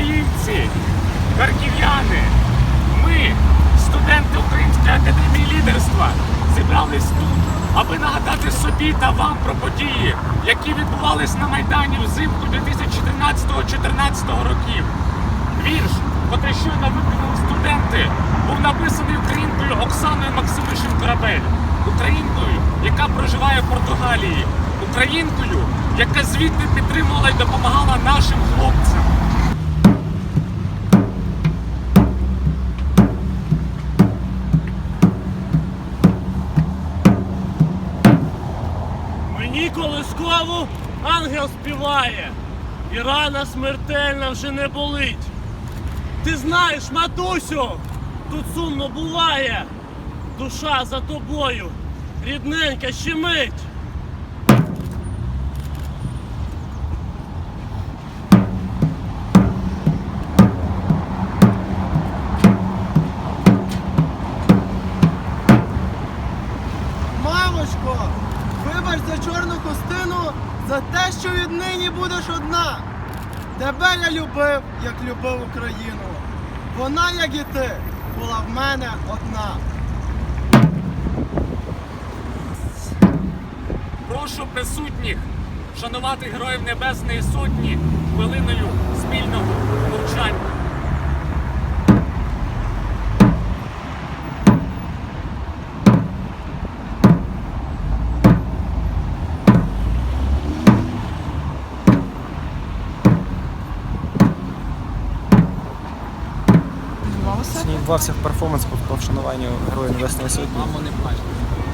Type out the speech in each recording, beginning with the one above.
українці, харків'яни, ми, студенти Української академії лідерства, зібрались тут, аби нагадати собі та вам про події, які відбувались на Майдані взимку 2013-2014 років. Вірш, котрий щойно виконали студенти, був написаний українкою Оксаною Максимишин Корабель, українкою, яка проживає в Португалії, українкою, яка звідти підтримувала і допомагала нашим хлопцям. Мені колискову ангел співає, і рана смертельна вже не болить. Ти знаєш, матусю, тут сумно буває. Душа за тобою, рідненька щемить. Вибач за чорну хустину, за те, що віднині будеш одна. Тебе я любив, як любив Україну. Вона, як і ти, була в мене одна. Прошу присутніх шанувати Героїв Небесної Сотні хвилиною спільного мовчання. Сьогодні відбувався перформанс по, по вшануванню Героїв Небесної Сотні. Мамо не плач.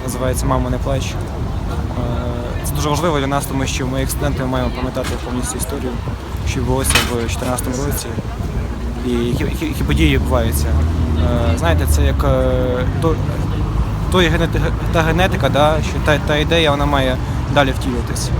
Називається Мамо не плач. Е, Це дуже важливо для нас, тому що ми, як студенти, маємо пам'ятати повністю історію, що відбулося в 2014 році, і які, які, які події відбуваються. Е, Знаєте, це як е, то, то є генети- та генетика, да, що та, та ідея вона має далі втілюватись.